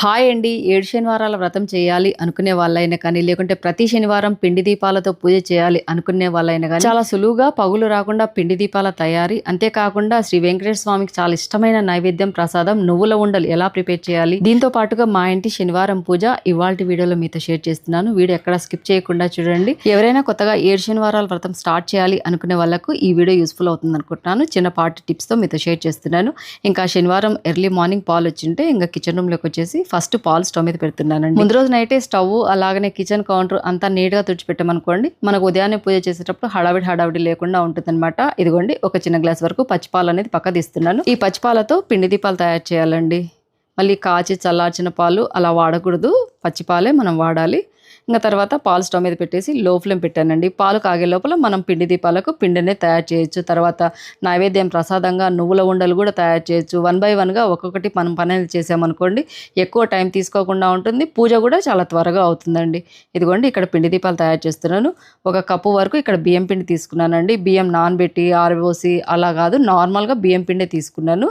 Hi అండి. ఏడు శనివారాల వ్రతం చేయాలి అనుకునే వాళ్ళైనా కానీ లేకుంటే ప్రతి శనివారం పిండి దీపాలతో పూజ చేయాలి అనుకునే వాళ్ళైనా కానీ చాలా సులువుగా పగులు రాకుండా పిండి దీపాల తయారీ. అంతేకాకుండా శ్రీ వెంకటేశ్వర స్వామికి చాలా ఇష్టమైన నైవేద్యం ప్రసాదం నువ్వుల ఉండలు ఎలా ప్రిపేర్ చేయాలి? దీంతో పాటుగా మా ఇంటి శనివారం పూజ ఇవాళ వీడియోలో మీతో షేర్ చేస్తున్నాను. వీడియో ఎక్కడ స్కిప్ చేయకుండా చూడండి. ఎవరైనా కొత్తగా ఏడు శనివారాల వ్రతం స్టార్ట్ చేయాలి అనుకునే వాళ్ళకు ఈ వీడియో యూస్ఫుల్ అవుతుంది అనుకుంటున్నాను. చిన్నపాటి టిప్స్తో మీతో షేర్ చేస్తున్నాను. ఇంకా శనివారం ఎర్లీ మార్నింగ్ పాలు వచ్చింటే ఇంకా కిచెన్ రూమ్లోకి వచ్చేసి ఫస్ట్ పాలు స్టవ్ మీద పెడుతున్నానండి. ముందు రోజు నైటే స్టవ్ అలాగనే కిచెన్ కౌంటర్ అంతా నీట్గా తుడిచిపెట్టామనుకోండి మనకు ఉదయాన్నే పూజ చేసేటప్పుడు హడావిడి హడావిడి లేకుండా ఉంటుందన్నమాట. ఇదిగోండి ఒక చిన్న గ్లాస్ వరకు పచ్చిపాలు అనేది పక్క తీస్తున్నాను. ఈ పచ్చిపాలతో పిండి దీపాలు తయారు చేయాలండి. మళ్ళీ కాచి చల్లార్చిన పాలు అలా వాడకూడదు. పచ్చిపాలే మనం వాడాలి. ఇంకా తర్వాత పాలు స్టవ్ మీద పెట్టేసి లో ఫ్లేమ్ పెట్టానండి. పాలు కాగే లోపల మనం పిండి దీపాలకు పిండిని తయారు చేయొచ్చు. తర్వాత నైవేద్యం ప్రసాదంగా నువ్వుల ఉండలు కూడా తయారు చేయొచ్చు. వన్ బై వన్గా ఒక్కొక్కటి మనం పని అనేది చేసామనుకోండి ఎక్కువ టైం తీసుకోకుండా ఉంటుంది. పూజ కూడా చాలా త్వరగా అవుతుందండి. ఇదిగోండి ఇక్కడ పిండి దీపాలు తయారు చేస్తున్నాను. ఒక కప్పు వరకు ఇక్కడ బియ్యం పిండి తీసుకున్నానండి. బియ్యం నానబెట్టి ఆరబోసి అలా కాదు నార్మల్గా బియ్యం పిండి తీసుకున్నాను.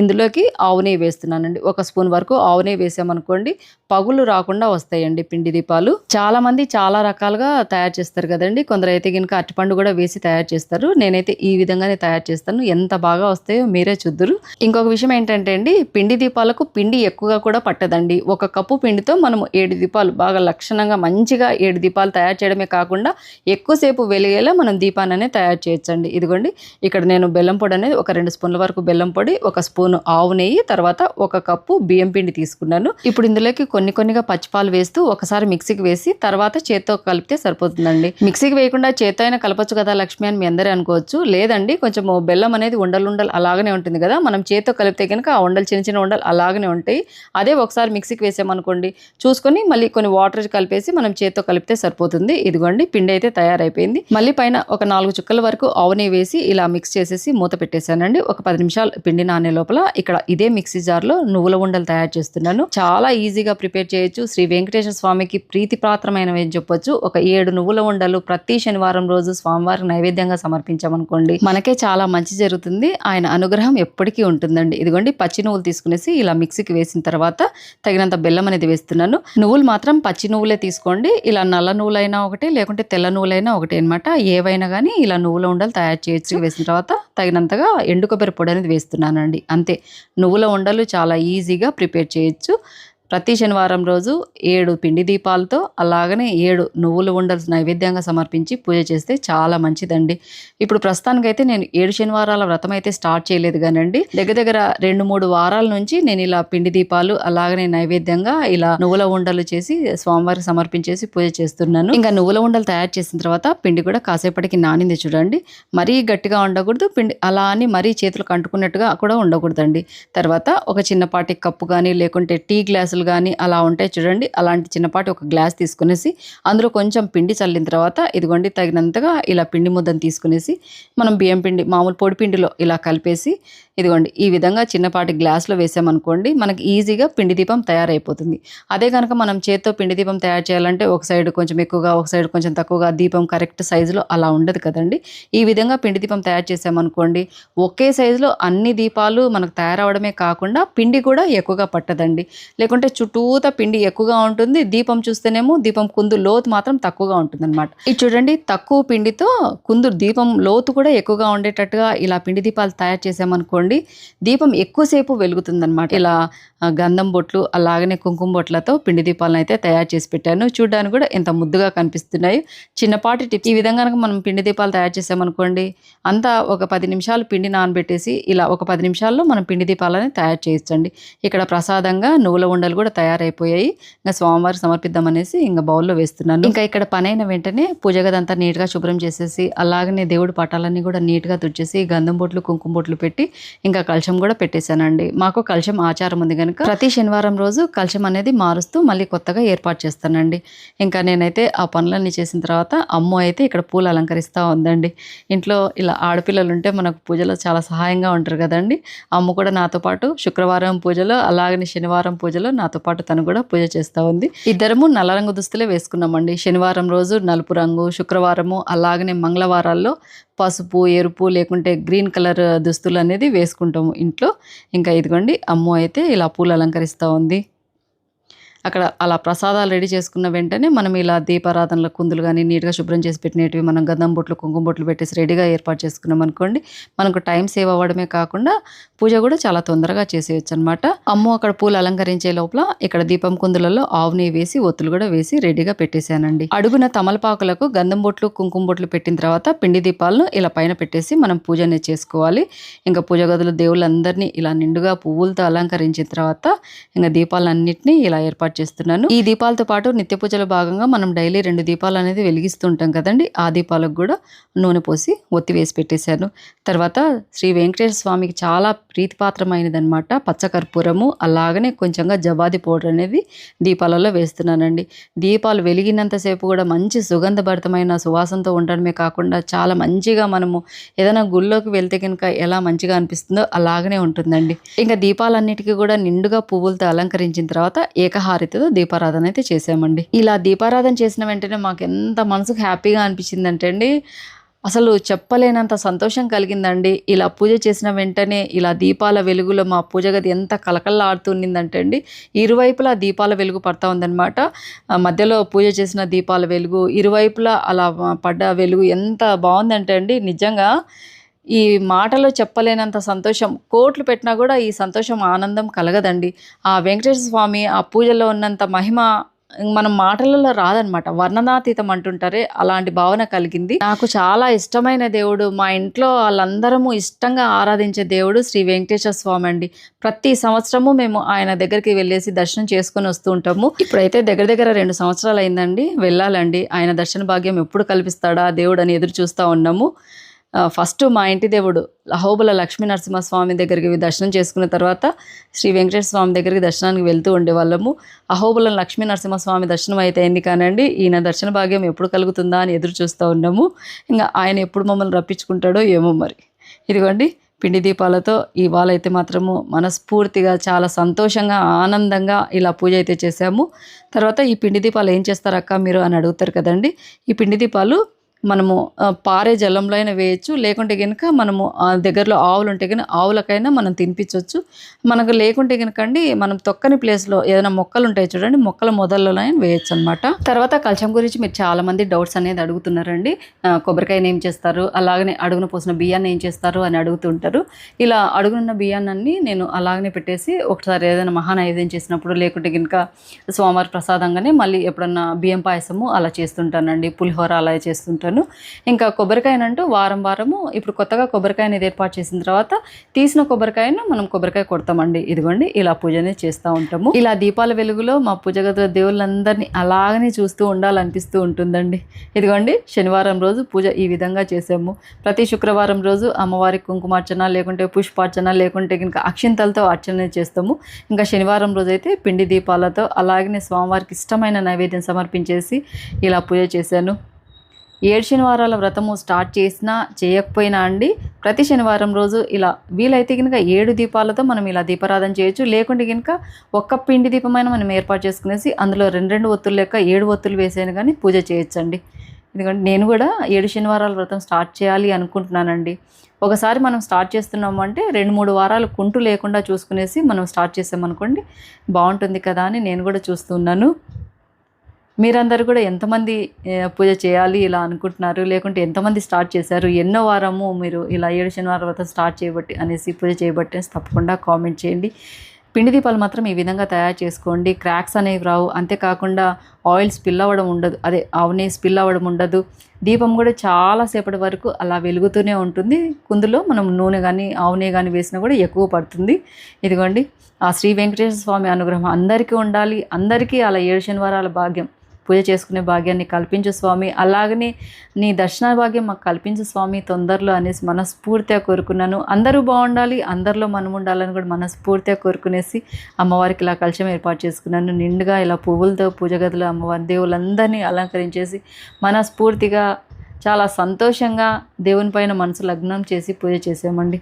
ఇందులోకి ఆవు నెయ్యి వేస్తున్నానండి. ఒక స్పూన్ వరకు ఆవు నెయ్యి వేసామనుకోండి పగులు రాకుండా వస్తాయండి పిండి దీపాలు. చాలా మంది చాలా రకాలుగా తయారు చేస్తారు కదండి. కొందరు అయితే కనుక అరటిపండు కూడా వేసి తయారు చేస్తారు. నేనైతే ఈ విధంగానే తయారు చేస్తాను. ఎంత బాగా వస్తాయో మీరే చూద్దురు. ఇంకొక విషయం ఏంటంటే అండి పిండి దీపాలకు పిండి ఎక్కువగా కూడా పట్టదండి. ఒక కప్పు పిండితో మనం ఏడు దీపాలు బాగా లక్షణంగా మంచిగా ఏడు దీపాలు తయారు చేయడమే కాకుండా ఎక్కువసేపు వెలిగేలా మనం దీపాన్ని తయారు చేయొచ్చండి. ఇదిగోండి ఇక్కడ నేను బెల్లం పొడి అనేది ఒక రెండు స్పూన్ల వరకు బెల్లం పొడి ఒక స్పూన్ ఆవు నెయ్యి తర్వాత ఒక కప్పు బియ్యం పిండి తీసుకున్నాను. ఇప్పుడు ఇందులోకి కొన్ని కొన్నిగా పచ్చిపాలు వేస్తూ ఒకసారి మిక్సీకి వేసి తర్వాత చేత్తో కలిపితే సరిపోతుందండి. మిక్సీకి వేయకుండా చేత్తో అయినా కలపచ్చు కదా లక్ష్మి అని మీ అందరూ అనుకోవచ్చు. లేదండి కొంచెం బెల్లం అనేది ఉండలు ఉండలు అలాగనే ఉంటుంది కదా. మనం చేత్తో కలిపితే కనుక ఆ ఉండలు చిన్న చిన్న ఉండలు అలాగనే ఉంటాయి. అదే ఒకసారి మిక్సీకి వేసామనుకోండి చూసుకొని మళ్ళీ కొన్ని వాటర్ కలిపేసి మనం చేత్తో కలిపితే సరిపోతుంది. ఇదిగోండి పిండి అయితే తయారైపోయింది. మళ్ళీ పైన ఒక నాలుగు చుక్కల వరకు ఆవు నెయ్యి వేసి ఇలా మిక్స్ చేసేసి మూత పెట్టేశానండి. ఒక పది నిమిషాలు పిండి నానే లోపల ఇక్కడ ఇదే మిక్సీ జార్లో నువ్వుల ఉండలు తయారు చేస్తున్నాను. చాలా ఈజీగా ప్రిపేర్ చేయొచ్చు. శ్రీ వెంకటేశ్వర స్వామికి ప్రీతిపాత్రమైనవి అని చెప్పొచ్చు. ఒక ఏడు నువ్వుల ఉండలు ప్రతి శనివారం రోజు స్వామివారికి నైవేద్యంగా సమర్పించామనుకోండి. మనకే చాలా మంచి జరుగుతుంది. ఆయన అనుగ్రహం ఎప్పటికీ ఉంటుందండి. ఇదిగోండి పచ్చి నువ్వులు తీసుకునేసి ఇలా మిక్సీకి వేసిన తర్వాత తగినంత బెల్లం అనేది వేస్తున్నాను. నువ్వులు మాత్రం పచ్చి నువ్వులే తీసుకోండి. ఇలా నల్ల నువ్వులైనా ఒకటి లేకుంటే తెల్ల నువ్వులైనా ఒకటి అనమాట ఏవైనా కానీ ఇలా నువ్వుల ఉండలు తయారు చేయొచ్చు. వేసిన తర్వాత తగినంతగా ఎండు కొబ్బరి పొడి అనేది వేస్తున్నానండి. అంతే. నువ్వుల ఉండలు చాలా ఈజీగా ప్రిపేర్ చేయొచ్చు. ప్రతి శనివారం రోజు ఏడు పిండి దీపాలతో అలాగనే ఏడు నువ్వుల ఉండలు నైవేద్యంగా సమర్పించి పూజ చేస్తే చాలా మంచిదండి. ఇప్పుడు ప్రస్తుతానికైతే నేను ఏడు శనివారాల వ్రతం అయితే స్టార్ట్ చేయలేదు కానండి. దగ్గర దగ్గర రెండు మూడు వారాల నుంచి నేను ఇలా పిండి దీపాలు అలాగనే నైవేద్యంగా ఇలా నువ్వుల ఉండలు చేసి స్వామివారికి సమర్పించేసి పూజ చేస్తున్నాను. ఇంకా నువ్వుల ఉండలు తయారు చేసిన తర్వాత పిండి కూడా కాసేపటికి నానింది చూడండి. మరీ గట్టిగా ఉండకూడదు. పిండి అలా అని మరీ చేతులకు అంటుకున్నట్టుగా కూడా ఉండకూడదండి. తర్వాత ఒక చిన్నపాటి కప్పు కానీ లేకుంటే టీ గ్లాసులు కానీ అలా ఉంటాయి చూడండి. అలాంటి చిన్నపాటి ఒక గ్లాస్ తీసుకునేసి అందులో కొంచెం పిండి చల్లిన తర్వాత ఇదిగోండి తగినంతగా ఇలా పిండి ముద్దను తీసుకునేసి మనం బియ్యం పిండి మామూలు పొడి పిండిలో ఇలా కలిపేసి ఇదిగోండి. ఈ విధంగా చిన్నపాటి గ్లాస్లో వేసామనుకోండి మనకి ఈజీగా పిండి దీపం తయారైపోతుంది. అదే కనుక మనం చేత్తో పిండి దీపం తయారు చేయాలంటే ఒక సైడ్ కొంచెం ఎక్కువగా ఒక సైడ్ కొంచెం తక్కువగా దీపం కరెక్ట్ సైజులో అలా ఉండదు కదండి. ఈ విధంగా పిండి దీపం తయారు చేసామనుకోండి ఒకే సైజులో అన్ని దీపాలు మనకు తయారవడమే కాకుండా పిండి కూడా ఎక్కువగా పట్టదండి. లేకుంటే చుట్టూత పిండి ఎక్కువగా ఉంటుంది. దీపం చూస్తేనేమో దీపం కుందు లోతు మాత్రం తక్కువగా ఉంటుంది అనమాట ఇది చూడండి తక్కువ పిండితో కుందు దీపం లోతు కూడా ఎక్కువగా ఉండేటట్టుగా ఇలా పిండి దీపాలు తయారు చేసామనుకోండి దీపం ఎక్కువసేపు వెలుగుతుందన్నమాట. ఇలా గంధం బొట్లు అలాగనే కుంకుమ బొట్లతో పిండి దీపాలను అయితే తయారు చేసి పెట్టాను. చూడడానికి కూడా ఎంత ముద్దుగా కనిపిస్తున్నాయి. చిన్నపాటి టిప్ ఈ విధంగా కనుక మనం పిండి దీపాలు తయారు చేసామనుకోండి అంతా ఒక పది నిమిషాలు పిండి నానబెట్టేసి ఇలా ఒక పది నిమిషాల్లో మనం పిండి దీపాలని తయారు చేయించండి ఇక్కడ ప్రసాదంగా నువ్వుల ఉండలు కూడా తయారైపోయాయి. ఇంకా స్వామివారికి సమర్పిద్దామనేసి ఇంకా బౌల్లో వేస్తున్నాను. ఇంకా ఇక్కడ పని అయిన వెంటనే పూజ గదంతా నీట్గా శుభ్రం చేసేసి అలాగనే దేవుడి పటాలన్నీ కూడా నీట్గా తుడిచేసి గంధం బొట్లు కుంకుమ బొట్లు పెట్టి ఇంకా కలశం కూడా పెట్టేశానండి. మాకు కలశం ఆచారం ఉంది కనుక ప్రతి శనివారం రోజు కలశం అనేది మారుస్తూ మళ్ళీ కొత్తగా ఏర్పాటు చేస్తానండి. ఇంకా నేనైతే ఆ పనులన్నీ చేసిన తర్వాత అమ్మ అయితే ఇక్కడ పూలు అలంకరిస్తూ ఉందండి. ఇంట్లో ఇలా ఆడపిల్లలు ఉంటే మనకు పూజలో చాలా సహాయంగా ఉంటారు కదండి. అమ్మ కూడా నాతో పాటు శుక్రవారం పూజలో అలాగనే శనివారం పూజలో నాతో పాటు తను కూడా పూజ చేస్తూ ఉంది. ఇద్దరము నల్ల రంగు దుస్తులే వేసుకున్నామండి. శనివారం రోజు నలుపు రంగు శుక్రవారము అలాగనే మంగళవారాల్లో పసుపు ఎరుపు లేకుంటే గ్రీన్ కలర్ దుస్తులు అనేది వేసుకుంటాము ఇంట్లో. ఇంకా ఇదిగోండి అమ్మ అయితే ఇలా పూలు అలంకరిస్తూ ఉంది. అక్కడ అలా ప్రసాదాలు రెడీ చేసుకున్న వెంటనే మనం ఇలా దీపారాధనల కుందులు కానీ నీట్గా శుభ్రం చేసి పెట్టినవి మనం గంధం బొట్లు కుంకుమ బొట్లు పెట్టేసి రెడీగా ఏర్పాటు చేసుకున్నాం అనుకోండి మనకు టైం సేవ్ అవ్వడమే కాకుండా పూజ కూడా చాలా తొందరగా చేసేయచ్చు అనమాట అమ్మ అక్కడ పూలు అలంకరించే లోపల ఇక్కడ దీపం కుందులలో ఆవు నెయ్యి వేసి ఒత్తులు కూడా వేసి రెడీగా పెట్టేశానండి. అడుగున తమలపాకులకు గంధం బొట్లు కుంకుమ బొట్లు పెట్టిన తర్వాత పిండి దీపాలను ఇలా పైన పెట్టేసి మనం పూజ అనేది చేసుకోవాలి. ఇంకా పూజ గదులు దేవుళ్ళందరినీ ఇలా నిండుగా పువ్వులతో అలంకరించిన తర్వాత ఇంకా దీపాలన్నింటినీ ఇలా ఏర్పాటు చేస్తున్నాను. ఈ దీపాలతో పాటు నిత్య పూజల భాగంగా మనం డైలీ రెండు దీపాలు అనేది వెలిగిస్తుంటాం కదండి. ఆ దీపాలకు కూడా నూనె పోసి ఒత్తి వేసి పెట్టేశాను. తర్వాత శ్రీ వెంకటేశ్వర స్వామికి చాలా ప్రీతిపాత్రమైనది అనమాట పచ్చకర్పూరము అలాగనే కొంచెంగా జవాది పౌడర్ అనేది దీపాలలో వేస్తున్నానండి. దీపాలు వెలిగినంతసేపు కూడా మంచి సుగంధభరితమైన సువాసనతో ఉండడమే కాకుండా చాలా మంచిగా మనము ఏదైనా గుళ్ళోకి వెళ్తే కనుక ఎలా మంచిగా అనిపిస్తుందో అలాగనే ఉంటుందండి. ఇంకా దీపాలన్నిటికీ కూడా నిండుగా పువ్వులతో అలంకరించిన తర్వాత ఏకహారతితో దీపారాధన అయితే చేసామండి ఇలా దీపారాధన చేసిన వెంటనే మాకు ఎంత మనసుకు హ్యాపీగా అనిపించిందంటే అండి అసలు చెప్పలేనంత సంతోషం కలిగిందండి. ఇలా పూజ చేసిన వెంటనే ఇలా దీపాల వెలుగులో మా పూజ గది ఎంత కలకల్లాడుతుండిందంటే అండి ఇరువైపులా దీపాల వెలుగు పడతా ఉందన్నమాట. మధ్యలో పూజ చేసిన దీపాల వెలుగు ఇరువైపులా అలా పడ్డ వెలుగు ఎంత బాగుందంటే అండి నిజంగా ఈ మాటలో చెప్పలేనంత సంతోషం. కోట్లు పెట్టినా కూడా ఈ సంతోషం ఆనందం కలగదండి. ఆ వెంకటేశ్వర స్వామి ఆ పూజలో ఉన్నంత మహిమ మనం మాటలలో రాదనమాట. వర్ణనాతీతం అంటుంటారే అలాంటి భావన కలిగింది. నాకు చాలా ఇష్టమైన దేవుడు మా ఇంట్లో వాళ్ళందరము ఇష్టంగా ఆరాధించే దేవుడు శ్రీ వెంకటేశ్వర స్వామి అండి. ప్రతి సంవత్సరము మేము ఆయన దగ్గరికి వెళ్ళేసి దర్శనం చేసుకొని వస్తూ ఉంటాము. ఇప్పుడైతే దగ్గర దగ్గర రెండు సంవత్సరాలు అయిందండి వెళ్ళాలండి. ఆయన దర్శన భాగ్యం ఎప్పుడు కల్పిస్తాడా దేవుడు అని ఎదురు చూస్తూ ఉన్నాము. ఫస్ట్ మా ఇంటి దేవుడు అహోబల లక్ష్మీ నరసింహస్వామి దగ్గరికి దర్శనం చేసుకున్న తర్వాత శ్రీ వెంకటేశ్వర స్వామి దగ్గరికి దర్శనానికి వెళ్తూ ఉండేవాళ్ళము. అహోబల లక్ష్మీ నరసింహస్వామి దర్శనం అయితే అయింది కానండి. ఈయన దర్శన భాగ్యం ఎప్పుడు కలుగుతుందా అని ఎదురు చూస్తూ ఉన్నాము. ఇంకా ఆయన ఎప్పుడు మమ్మల్ని రప్పించుకుంటాడో ఏమో మరి. ఇదిగోండి పిండి దీపాలతో ఇవాళైతే మాత్రము మనస్ఫూర్తిగా చాలా సంతోషంగా ఆనందంగా ఇలా పూజ అయితే చేసాము తర్వాత ఈ పిండి దీపాలు ఏం చేస్తారు అక్క మీరు అని అడుగుతారు కదండి. ఈ పిండి దీపాలు మనము పారే జలంలో అయినా వేయచ్చు. లేకుంటే కనుక మనము దగ్గరలో ఆవులు ఉంటే కనుక ఆవులకైనా మనం తినిపించవచ్చు మనకు లేకుంటే కనుకండి మనం తొక్కని ప్లేస్లో ఏదైనా మొక్కలు ఉంటాయి చూడండి మొక్కల మొదల్లో వేయచ్చు అనమాట తర్వాత కలచం గురించి మీరు చాలా మంది డౌట్స్ అనేది అడుగుతున్నారండి. కొబ్బరికాయని ఏం చేస్తారు? అలాగనే అడుగున పోసిన బియ్యాన్ని ఏం చేస్తారు? అని అడుగుతుంటారు ఇలా అడుగునున్న బియ్యాన్ని నేను అలాగనే పెట్టేసి ఒకసారి ఏదైనా మహానైవేద్యం చేసినప్పుడు లేకుంటే కనుక స్వామివారి ప్రసాదంగానే మళ్ళీ ఎప్పుడన్నా బియ్యం పాయసము అలా చేస్తుంటానండి. పులిహోర అలా చేస్తుంటాను. ఇంకా కొబ్బరికాయనంటూ వారం వారము ఇప్పుడు కొత్తగా కొబ్బరికాయ అనేది ఏర్పాటు చేసిన తర్వాత తీసిన కొబ్బరికాయను మనం కొబ్బరికాయ కొడతామండి. ఇదిగోండి ఇలా పూజనే చేస్తూ ఉంటాము. ఇలా దీపాల వెలుగులో మా పూజ గదిలో దేవుళ్ళందరినీ అలాగనే చూస్తూ ఉండాలనిపిస్తూ ఉంటుందండి. ఇదిగోండి శనివారం రోజు పూజ ఈ విధంగా చేసాము ప్రతి శుక్రవారం రోజు అమ్మవారి కుంకుమార్చన లేకుంటే పుష్పార్చన లేకుంటే ఇంకా అక్షింతలతో అర్చన చేస్తాము. ఇంకా శనివారం రోజు అయితే పిండి దీపాలతో అలాగనే స్వామివారికి ఇష్టమైన నైవేద్యం సమర్పించేసి ఇలా పూజ చేశాను. ఏడు శనివారాల వ్రతము స్టార్ట్ చేసినా చేయకపోయినా అండి ప్రతి శనివారం రోజు ఇలా వీలైతే కనుక ఏడు దీపాలతో మనం ఇలా దీపారాధన చేయొచ్చు. లేకుంటే కనుక ఒక్క పిండి దీపమైన మనం ఏర్పాటు చేసుకునేసి అందులో రెండు రెండు ఒత్తులు లెక్క ఏడు ఒత్తులు వేసాను కానీ పూజ చేయొచ్చండి. ఎందుకంటే నేను కూడా ఏడు శనివారాల వ్రతం స్టార్ట్ చేయాలి అనుకుంటున్నానండి. ఒకసారి మనం స్టార్ట్ చేస్తున్నాము అంటే రెండు మూడు వారాలు కుంటు లేకుండా చూసుకునేసి మనం స్టార్ట్ చేసామనుకోండి బాగుంటుంది కదా అని నేను కూడా చూస్తున్నాను మీరందరూ కూడా ఎంతమంది పూజ చేయాలి ఇలా అనుకుంటున్నారు? లేకుంటే ఎంతమంది స్టార్ట్ చేశారు? ఎన్నో వారము మీరు ఇలా ఏడు శనివారం వరకు స్టార్ట్ చేయబట్టి అనేసి పూజ చేయబట్టి తప్పకుండా కామెంట్ చేయండి. పిండి దీపాలు మాత్రం ఈ విధంగా తయారు చేసుకోండి. క్రాక్స్ అనేవి రావు. అంతేకాకుండా ఆయిల్ స్పిల్ అవ్వడం ఉండదు. అదే ఆవునే స్పిల్ అవ్వడం ఉండదు. దీపం కూడా చాలాసేపటి వరకు అలా వెలుగుతూనే ఉంటుంది. కుందులో మనం నూనె కానీ ఆవునే కానీ వేసినా కూడా ఎక్కువ పడుతుంది. ఇదిగోండి. ఆ శ్రీ వెంకటేశ్వర స్వామి అనుగ్రహం అందరికీ ఉండాలి. అందరికీ అలా ఏడు శనివారాల భాగ్యం పూజ చేసుకునే భాగ్యాన్ని కల్పించు స్వామి. అలాగనే నీ దర్శన భాగ్యం మాకు కల్పించు స్వామి తొందరలో అనేసి మనస్ఫూర్తిగా కోరుకున్నాను. అందరూ బాగుండాలి అందరిలో మనం ఉండాలని కూడా మనస్ఫూర్తిగా కోరుకునేసి అమ్మవారికి ఇలా కలశం ఏర్పాటు చేసుకున్నాను. నిండుగా ఇలా పువ్వులతో పూజ గదిలో అమ్మవారి దేవులందరినీ అలంకరించేసి మనస్ఫూర్తిగా చాలా సంతోషంగా దేవుని పైన మనసు లగ్నం చేసి పూజ చేసామండి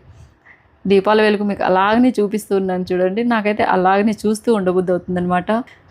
దీపాల వెలుగు మీకు అలాగనే చూపిస్తున్నాను చూడండి. నాకైతే అలాగనే చూస్తూ ఉండబుద్ధి అవుతుందనమాట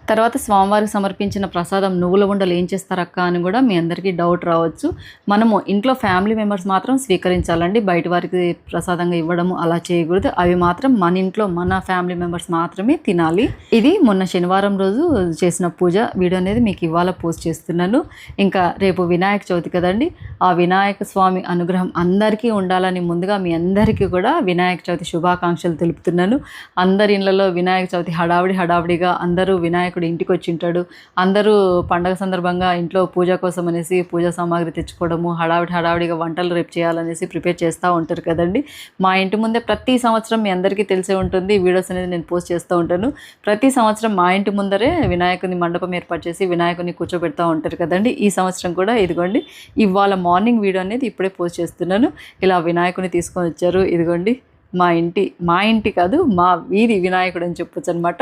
తర్వాత స్వామివారికి సమర్పించిన ప్రసాదం నువ్వుల ఉండలు ఏం చేస్తారక్క అని కూడా మీ అందరికీ డౌట్ రావచ్చు. మనము ఇంట్లో ఫ్యామిలీ మెంబర్స్ మాత్రం స్వీకరించాలండి. బయట వారికి ప్రసాదంగా ఇవ్వడము అలా చేయకూడదు. అవి మాత్రం మన ఇంట్లో మన ఫ్యామిలీ మెంబర్స్ మాత్రమే తినాలి. ఇది మొన్న శనివారం రోజు చేసిన పూజ. వీడియో అనేది మీకు ఇవాళ పోస్ట్ చేస్తున్నాను. ఇంకా రేపు వినాయక చవితి కదండి. ఆ వినాయక స్వామి అనుగ్రహం అందరికీ ఉండాలని ముందుగా మీ అందరికీ కూడా వినాయక చవితి శుభాకాంక్షలు తెలుపుతున్నాను. అందరి ఇళ్ళలో వినాయక చవితి హడావిడి హడావిడిగా అందరూ వినాయక వినాయకుడు ఇంటికి వచ్చి ఉంటాడు. అందరూ పండగ సందర్భంగా ఇంట్లో పూజ కోసం అనేసి పూజా సామాగ్రి తెచ్చుకోవడము హడావిడి హడావిడిగా వంటలు రేపు చేయాలనేసి ప్రిపేర్ చేస్తూ ఉంటారు కదండి. మా ఇంటి ముందే ప్రతి సంవత్సరం మీ అందరికీ తెలిసే ఉంటుంది. వీడియోస్ అనేది నేను పోస్ట్ చేస్తూ ఉంటాను. ప్రతి సంవత్సరం మా ఇంటి ముందరే వినాయకుని మండపం ఏర్పాటు చేసి వినాయకుని కూర్చోబెడతా ఉంటారు కదండి. ఈ సంవత్సరం కూడా ఇదిగోండి ఇవాళ మార్నింగ్ వీడియో అనేది ఇప్పుడే పోస్ట్ చేస్తున్నాను. ఇలా వినాయకుని తీసుకొని వచ్చారు. ఇదిగోండి మా ఇంటి మా ఇంటి కాదు మా వీధి వినాయకుడు అని చెప్పొచ్చు అనమాట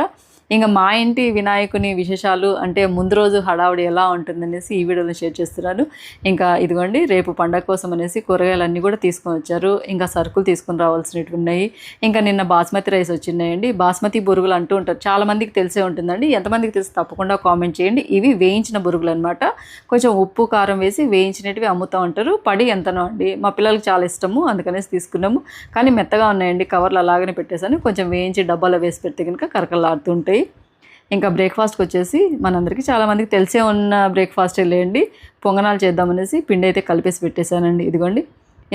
ఇంకా మా ఇంటి వినాయకుని విశేషాలు అంటే ముందు రోజు హడావుడి ఎలా ఉంటుందనేసి ఈ వీడియోలో షేర్ చేస్తున్నాను. ఇంకా ఇదిగోండి రేపు పండగ కోసం అనేసి కూరగాయలన్నీ కూడా తీసుకొని వచ్చారు. ఇంకా సరుకులు తీసుకొని రావాల్సినవి ఉన్నాయి. ఇంకా నిన్న బాస్మతి రైస్ వచ్చినాయండి బాస్మతి బురుగులు అంటూ ఉంటారు. చాలామందికి తెలిసే ఉంటుందండి. ఎంతమందికి తెలిసి తప్పకుండా కామెంట్ చేయండి. ఇవి వేయించిన బురుగులు అనమాట కొంచెం ఉప్పు కారం వేసి వేయించినవి అమ్ముతూ ఉంటారు. పడి ఎంతనో అండి. మా పిల్లలకి చాలా ఇష్టము. అందుకనేసి తీసుకున్నాము. కానీ మెత్తగా ఉన్నాయండి. కవర్లు అలాగనే పెట్టేసాను కొంచెం వేయించి డబ్బాలో వేసి పెడితే కనుక కరకలాడుతుంటాయి ఇంకా బ్రేక్ఫాస్ట్కి వచ్చేసి మనందరికీ చాలామందికి తెలిసే ఉన్న బ్రేక్ఫాస్ట్ లేండి. పొంగనాలు చేద్దామనేసి పిండి అయితే కలిపేసి పెట్టేశానండి. ఇదిగోండి.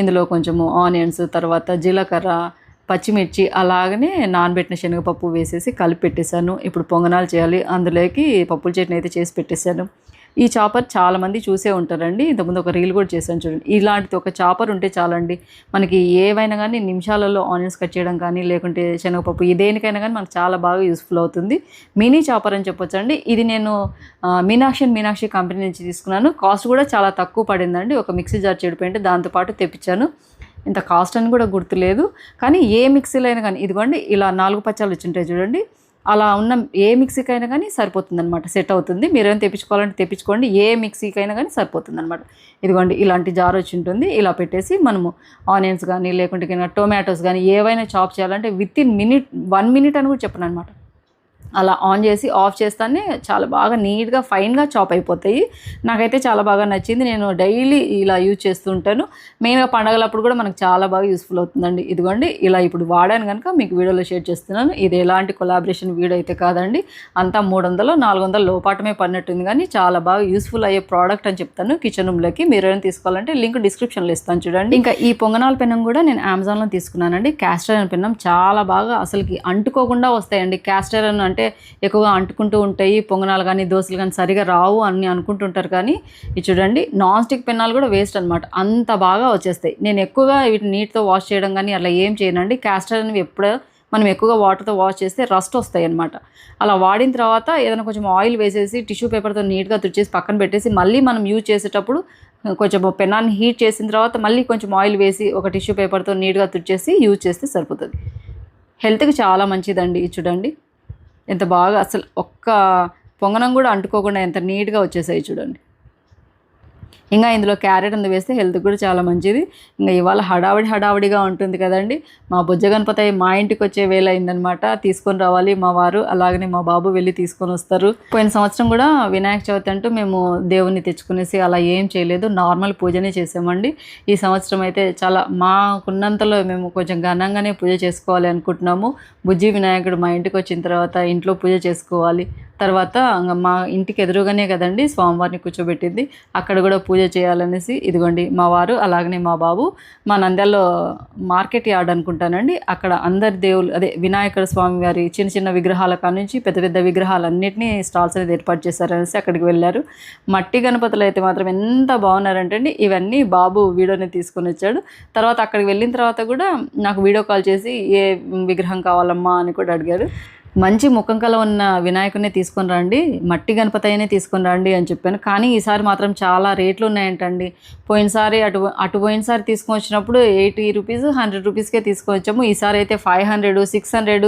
ఇందులో కొంచెము ఆనియన్స్ తర్వాత జీలకర్ర పచ్చిమిర్చి అలాగనే నానబెట్టిన శనగపప్పు వేసేసి కలిపి పెట్టేశాను. ఇప్పుడు పొంగనాలు చేయాలి. అందులోకి పప్పుల చట్నీ అయితే చేసి పెట్టేశాను. ఈ చాపర్ చాలామంది చూసే ఉంటారండి. ఇంతకుముందు ఒక రీల్ కూడా చేశాను చూడండి. ఇలాంటిది ఒక చాపర్ ఉంటే చాలండి. మనకి ఏవైనా కానీ నిమిషాలలో ఆనియన్స్ కట్ చేయడం కానీ లేకుంటే శనగపప్పు ఇదేనికైనా దేనికైనా కానీ మనకు చాలా బాగా యూస్ఫుల్ అవుతుంది. మినీ చాపర్ అని చెప్పొచ్చండి. ఇది నేను మీనాక్షి అండ్ మీనాక్షి కంపెనీ నుంచి తీసుకున్నాను. కాస్ట్ కూడా చాలా తక్కువ పడిందండి. ఒక మిక్సీ జార్ చెడిపోయింటే దాంతోపాటు తెప్పించాను. ఇంత కాస్ట్ అని కూడా గుర్తులేదు. కానీ ఏ మిక్సీలో అయినా కానీ ఇదిగోండి ఇలా నాలుగు పచ్చాలు వచ్చింటాయి చూడండి. అలా ఉన్న ఏ మిక్సీకి అయినా కానీ సరిపోతుంది అనమాట సెట్ అవుతుంది. మీరేం తెప్పించుకోవాలంటే తెప్పించుకోండి. ఏ మిక్సీకి అయినా కానీ సరిపోతుంది అనమాట ఇదిగోండి ఇలాంటి జార్ వచ్చి ఉంటుంది ఇలా పెట్టేసి మనము ఆనియన్స్ కానీ లేకుంటే టొమాటోస్ కానీ ఏవైనా చాప్ చేయాలంటే within minute one minute అని కూడా చెప్పను అనమాట అలా ఆన్ చేసి ఆఫ్ చేస్తానే చాలా బాగా నీట్గా ఫైన్గా చాప్ అయిపోతాయి. నాకైతే చాలా బాగా నచ్చింది. నేను డైలీ ఇలా యూజ్ చేస్తుంటాను మేము మెయిన్గా పండగలప్పుడు కూడా మనకు చాలా బాగా యూస్ఫుల్ అవుతుందండి. ఇదిగోండి ఇలా ఇప్పుడు వాడాను కనుక మీకు వీడియోలో షేర్ చేస్తున్నాను. ఇది ఎలాంటి కొలాబరేషన్ వీడియో అయితే కాదండి. అంతా మూడు వందలు నాలుగు వందలు లోపాటమే పడినట్టుంది కానీ చాలా బాగా యూస్ఫుల్ అయ్యే ప్రోడక్ట్ అని చెప్తాను కిచెన్ రూమ్లోకి. మీరు ఏమైనా తీసుకోవాలంటే లింక్ డిస్క్రిప్షన్లో ఇస్తాను చూడండి. ఇంకా ఈ పొంగనాల పెనం కూడా నేను అమెజాన్లో తీసుకున్నానండి. క్యాస్టర్ అని పెనం చాలా బాగా అసలుకి అంటుకోకుండా వస్తాయండి. క్యాస్టర్ అని అంటే ఎక్కువగా అంటుకుంటూ ఉంటాయి పొంగనాలు కానీ దోశలు కానీ సరిగా రావు అని అనుకుంటుంటారు కానీ ఇది చూడండి నాన్ స్టిక్ పెన్నాలు కూడా వేస్ట్ అనమాట అంత బాగా వచ్చేస్తాయి. నేను ఎక్కువగా వీటిని నీట్తో వాష్ చేయడం కానీ అలా ఏం చేయనండి. క్యాస్టర్ అనేవి ఎప్పుడో మనం ఎక్కువగా వాటర్తో వాష్ చేస్తే రస్ట్ వస్తాయి అనమాట అలా వాడిన తర్వాత ఏదైనా కొంచెం ఆయిల్ వేసేసి టిష్యూ పేపర్తో నీట్గా తుడిచేసి పక్కన పెట్టేసి మళ్ళీ మనం యూజ్ చేసేటప్పుడు కొంచెం పెనాన్ని హీట్ చేసిన తర్వాత మళ్ళీ కొంచెం ఆయిల్ వేసి ఒక టిష్యూ పేపర్తో నీట్గా తుడిచేసి యూజ్ చేస్తే సరిపోతుంది. హెల్త్కి చాలా మంచిదండి ఇది చూడండి. ఎంత బాగా అసలు ఒక్క పొంగనం కూడా అంటుకోకుండా ఎంత నీట్గా వచ్చేసాయి చూడండి. ఇంకా ఇందులో క్యారెట్ అందు వేస్తే హెల్త్ కూడా చాలా మంచిది. ఇంకా ఇవాళ హడావిడి హడావిడిగా ఉంటుంది కదండి. మా బుజ్జ గణపతి మా ఇంటికి వచ్చే వేళ అయిందనమాట తీసుకొని రావాలి మా వారు. అలాగనే మా బాబు వెళ్ళి తీసుకొని వస్తారు. పోయిన సంవత్సరం కూడా వినాయక చవితి అంటూ మేము దేవుణ్ణి తెచ్చుకునేసి అలా ఏం చేయలేదు. నార్మల్ పూజనే చేసామండి. ఈ సంవత్సరం అయితే చాలా మాకున్నంతలో మేము కొంచెం ఘనంగానే పూజ చేసుకోవాలి అనుకుంటున్నాము. బుజ్జి వినాయకుడు మా ఇంటికి వచ్చిన తర్వాత ఇంట్లో పూజ చేసుకోవాలి. తర్వాత మా ఇంటికి ఎదురుగానే కదండి స్వామివారిని కూర్చోబెట్టింది. అక్కడ కూడా పూజ చేయాలనేసి ఇదిగోండి మా వారు అలాగనే మా బాబు. మా నంద్యాలలో మార్కెట్ యార్డ్ అనుకుంటానండి. అక్కడ అందరి దేవుళ్ళు అదే వినాయకుడు స్వామి వారి చిన్న చిన్న విగ్రహాల కాడ నుంచి పెద్ద పెద్ద విగ్రహాలన్నింటినీ స్టాల్స్ అనేది ఏర్పాటు చేశారనేసి అక్కడికి వెళ్ళారు. మట్టి గణపతులు అయితే మాత్రం ఎంత బాగున్నారంటే అండి ఇవన్నీ బాబు వీడియోని తీసుకొని వచ్చాడు. తర్వాత అక్కడికి వెళ్ళిన తర్వాత కూడా నాకు వీడియో కాల్ చేసి ఏ విగ్రహం కావాలమ్మా అని కూడా అడిగారు. మంచి ముఖం కల ఉన్న వినాయకుడిని తీసుకొని రండి మట్టి గణపతి అయినే తీసుకొని రండి అని చెప్పాను. కానీ ఈసారి మాత్రం చాలా రేట్లు ఉన్నాయంటండి. పోయినసారి అటు అటు పోయినసారి తీసుకొని వచ్చినప్పుడు ఎయిటీ రూపీస్ హండ్రెడ్ రూపీస్కే తీసుకొచ్చాము ఈసారి అయితే ఫైవ్ హండ్రెడ్ సిక్స్ హండ్రెడ్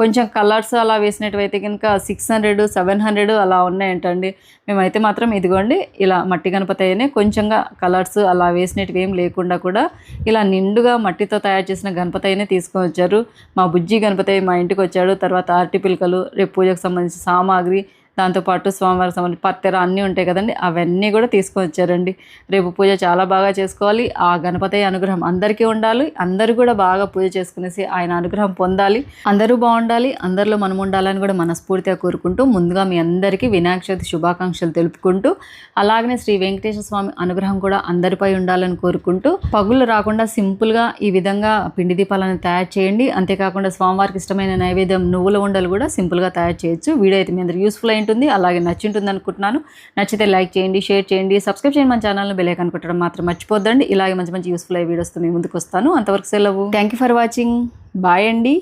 కొంచెం కలర్స్ అలా వేసినట్టువైతే కనుక సిక్స్ హండ్రెడ్ సెవెన్ హండ్రెడ్ అలా ఉన్నాయంటండి. మేమైతే మాత్రం ఇదిగోండి ఇలా మట్టి గణపతి అయినే కొంచెంగా కలర్స్ అలా వేసినట్టు ఏం లేకుండా కూడా ఇలా నిండుగా మట్టితో తయారు చేసిన గణపతి అయినే తీసుకొని వచ్చారు. మా బుజ్జి గణపతి మా ఇంటికి వచ్చాడు తర్వాత అరటి పిలకలు రేపు పూజకు సంబంధించిన సామాగ్రి దాంతోపాటు స్వామివారి సంబంధించి పత్తెర అన్నీ ఉంటాయి కదండి అవన్నీ కూడా తీసుకొని వచ్చారండి రేపు పూజ చాలా బాగా చేసుకోవాలి. ఆ గణపతి అనుగ్రహం అందరికీ ఉండాలి. అందరూ కూడా బాగా పూజ చేసుకునేసి ఆయన అనుగ్రహం పొందాలి. అందరూ బాగుండాలి. అందరిలో మనం ఉండాలని కూడా మనస్ఫూర్తిగా కోరుకుంటూ ముందుగా మీ అందరికీ వినాయక చవితి శుభాకాంక్షలు తెలుపుకుంటూ అలాగనే శ్రీ వెంకటేశ్వర స్వామి అనుగ్రహం కూడా అందరిపై ఉండాలని కోరుకుంటూ పగులు రాకుండా సింపుల్గా ఈ విధంగా పిండి దీపాలను తయారు చేయండి. అంతేకాకుండా స్వామివారికి ఇష్టమైన నైవేద్యం నువ్వుల ఉండలు కూడా సింపుల్గా తయారు చేయొచ్చు. వీడియో అయితే మీ అందరు యూస్ఫుల్ అయింది. ఉంటుంది అలాగే నచ్చింటుంది అనుకుంటున్నాను. నచ్చితే లైక్ చేయండి షేర్ చేయండి సబ్స్క్రైబ్ చేయండి మన ఛానల్ని బెల్ ఐకాన్ కొట్టడం మాత్రం మర్చిపోద్దండి. ఇలాగే మంచి మంచి యూస్ఫుల్ అయ్యే వీడియోస్తో మీ ముందుకు వస్తాను. అంతవరకు సెలవు. Thank you for watching bye అండి.